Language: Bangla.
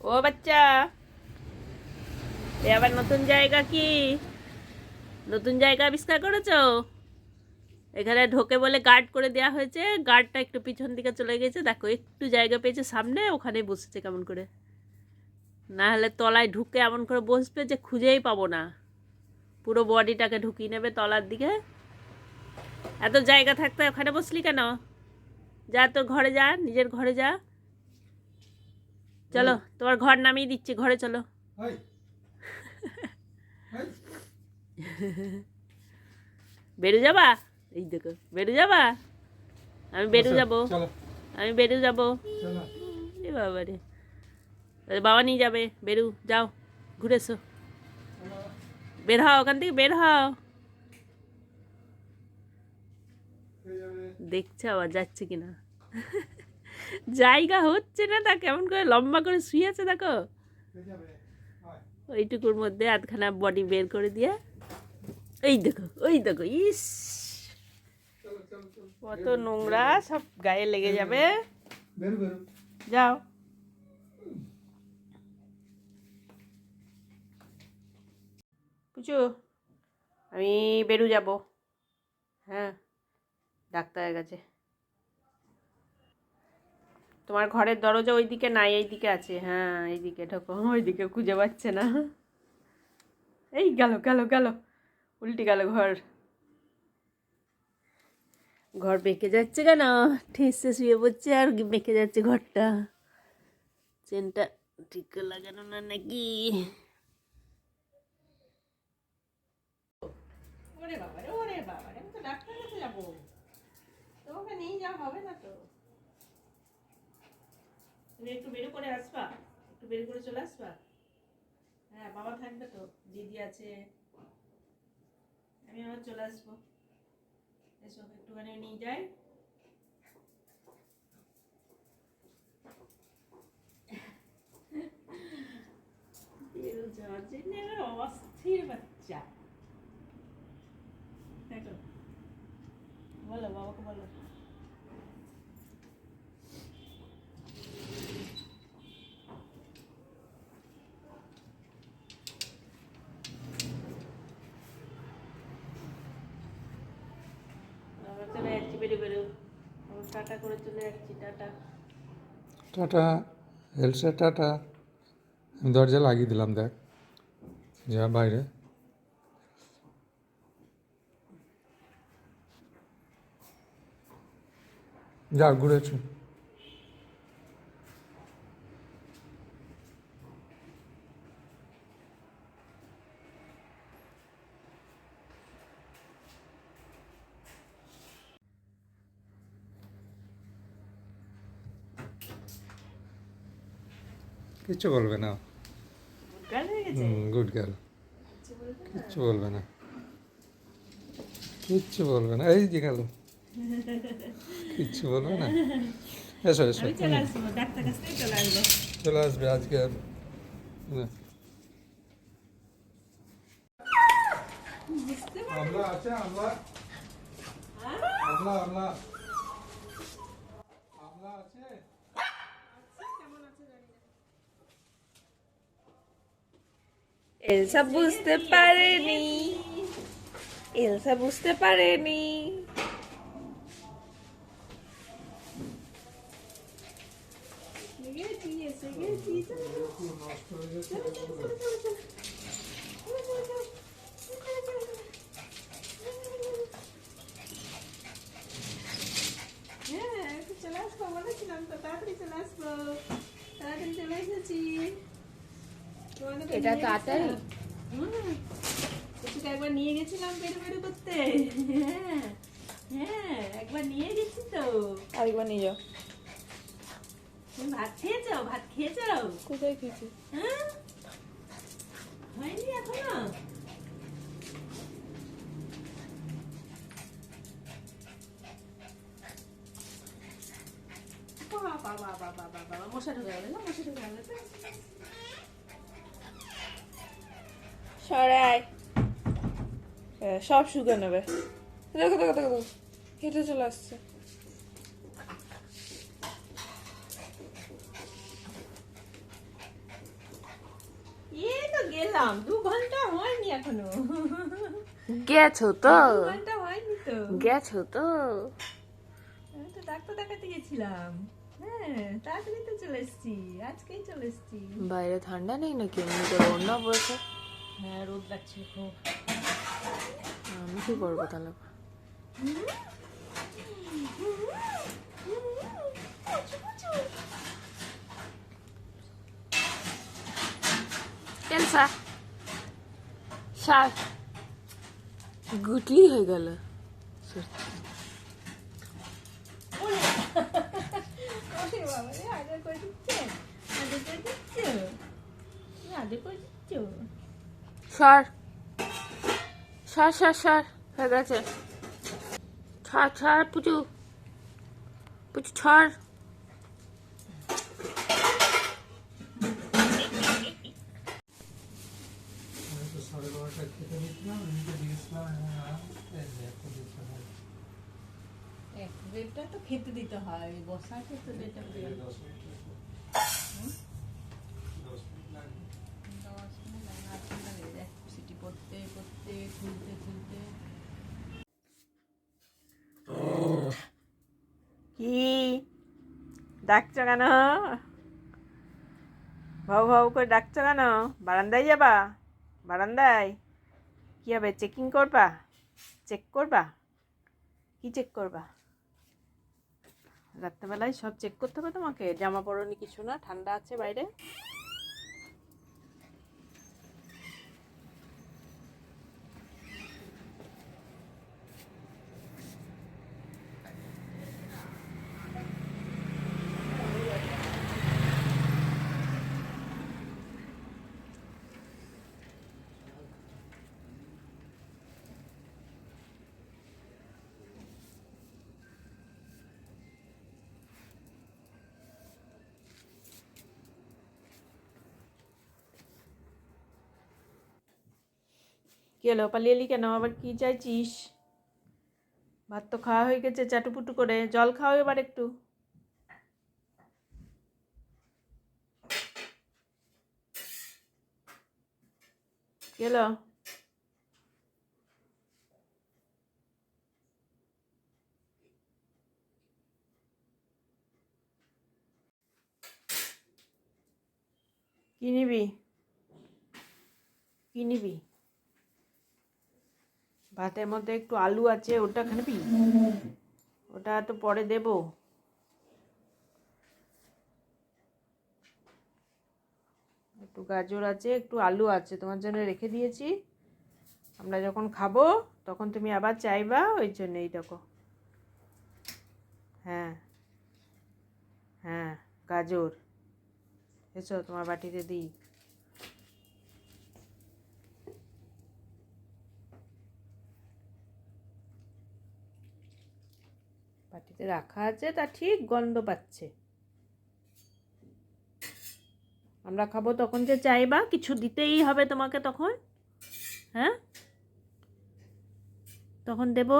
ও বাচ্চা। এ আবার নতুন জায়গা কি? নতুন জায়গা আবিষ্কার করেছ? এখানে ঢোকে বলে গার্ড করে দেওয়া হয়েছে। গার্ডটা একটু পিছন দিকে চলে গেছে। দেখো, একটু জায়গা পেয়েছে সামনে, ওখানেই বসেছে কেমন করে। না হলে তলায় ঢুকে এমন করে বসবে যে খুঁজেই পাবো না। পুরো বডিটাকে ঢুকিয়ে নেবে তলার দিকে। এত জায়গা থাকতে ওখানে বসলি কেন? যা তোর ঘরে যা, নিজের ঘরে যা। চলো তোমার ঘর নামিয়ে দিচ্ছি ঘরে চলো। হাই। যাবা? এই দেখো বেরু যাবা? আমি বেরু যাব। চলো। আমি বেরু যাব। এ বাবা রে। বাবা নিয়ে যাবে। বেরু যাও ঘুরে এসো। বের হও ওখান থেকে বের হও। দেখছে আবার যাচ্ছে কিনা? জায়গা হচ্ছে না তা কেমন করে লম্বা করে শুয়ে আছে দেখো। ওইটুকুর মধ্যে আধখানা বডি বের করে দিয়ে, এই দেখো, ওই দেখো, ইস। কত নোংরা, সব গায়ে লেগে যাবে। যাও। পুচু, আমি বেরু যাব। হ্যাঁ ডাক্তারের কাছে। তোমার ঘরের দরজা ওইদিকে নাই, এইদিকে আছে। হ্যাঁ এইদিকে ঢোকো, ওইদিকে খুঁজে পাচ্ছে না। এই গেল গেল গেল, উল্টে গেল ঘর। ঘর বেঁকে যাচ্ছে কেন? ঠেসে শুয়ে পড়ছে আর বেঁকে যাচ্ছে ঘরটা। চেনটা ঠিক লাগানো না নাকি? ওরে বাবা রে ওরে বাবা রে তো ডাক্তারের কাছে যাব। তোমাকে নিয়ে যাওয়া হবে না তো? তুমি একটু বের করে আসবা, একটু বের করে চলে আসবা। হ্যাঁ বাবা থাকবে তো, দিদি আছে। আমি আবার চলে আসব। এসো, একটুখানি নিয়ে যাই। অস্থির বাচ্চা। দেখো, বলো, বাবাকে বলো আমরা চলে যাচ্ছি বেরো বেরো আমরা টাটা করে চলে যাচ্ছি টাটা। Tata Elsa tata. আমি দরজা লাগিয়ে দিলাম, দেখ। যা বাইরে। যা, ঘুরেছো। কিচ্ছু বলবে না। গুড গার্ল কিচ্ছু বলবে না। কিচ্ছু বলবে না। এই যে গেল। কিচ্ছু বলবে না। এসো এসো। চলে আসব আজকে আর না। আছে আমলা হ্যাঁ? আমলা এলসা বুঝতে পারেনি এলসা বুঝতে পারেনি নষ্ট হয়ে গেছে হ্যাঁ একটু চলে আসব বলেছিলাম তো তাড়াতাড়ি চলে আসব তাড়াতাড়ি চলে এসেছি তোমাকে তো এটা তাড়াতাড়ি? কিছুটা একবার নিয়ে গেছিলাম বেরো বেরো করতে। হ্যাঁ হ্যাঁ একবার নিয়ে গেছি তো। আরেকবার নিয়ে যাও। তুমি ভাত খেয়েছো? ভাত খেয়েছো? কোথায় খেয়েছি? হ্যাঁ? হয়নি এখনও। বাবা বাবা বাবা বাবা মশা ঢুকে গেল মশা ঢুকে গেল তো সরাই সব শুকে নেবে। দেখো দেখো দেখো দেখো। হেঁটে চলে আসছে। গেলাম। দু ঘণ্টা হয়নি এখনও। গেছো তো? ঘণ্টা হয়নি তো। গেছো তো? আমি তো ডাক্তার দেখাতে গেছিলাম। হ্যাঁ তাড়াতাড়ি তো চলে এসছি। আজকেই চলে এসছি। বাইরে ঠান্ডা নেই নাকি? এমনি বন্যা পড়েছে। হ্যাঁ রোদ লাগছে খুব। আমি কি করব তাহলে? সার গুটলি হয়ে গেল। আদা করে দিচ্ছে? আদা করে দিচ্ছ? সর। সর সর সর। হয়ে গেছে। ছাড় ছাড় পুচু। পুচু ছাড় তো খেতে দিতে হয় বসা খেতে দিতে ডাকছো কেন? ভাউ ভাউ করে ডাকছো কেন? বারান্দায় যাবা? বারান্দায়? কী হবে? চেকিং করবা? চেক করবা? কি চেক করবা? রাত্রেবেলায় সব চেক করতে হবে তোমাকে? জামা পরনি কিছু না? ঠান্ডা আছে বাইরে? কি হলো? পালিয়ে এলি কেন? আবার কি চাইছিস? ভাত তো খাওয়া হয়ে গেছে, চাটুপুটু করে। জল খাও এবার একটু। হলো? কি নিবি? কি নিবি? ভাতের মধ্যে একটু আলু আছে, ওটা খাবি? ওটা তো পরে দেব। একটু গাজর আছে, একটু আলু আছে, তোমার জন্য রেখে দিয়েছি। আমরা যখন খাব, তখন তুমি আবার চাইবা, ওই জন্য এই দেখো। হ্যাঁ হ্যাঁ গাজর। এসো তোমার বাটিতে দিই। বাটিতে রাখা আছে, তা ঠিক গন্ধ পাচ্ছে। আমরা খাব তখন যে চাইবা, কিছু দিতেই হবে তোমাকে তখন হ্যাঁ? তখন দেবো।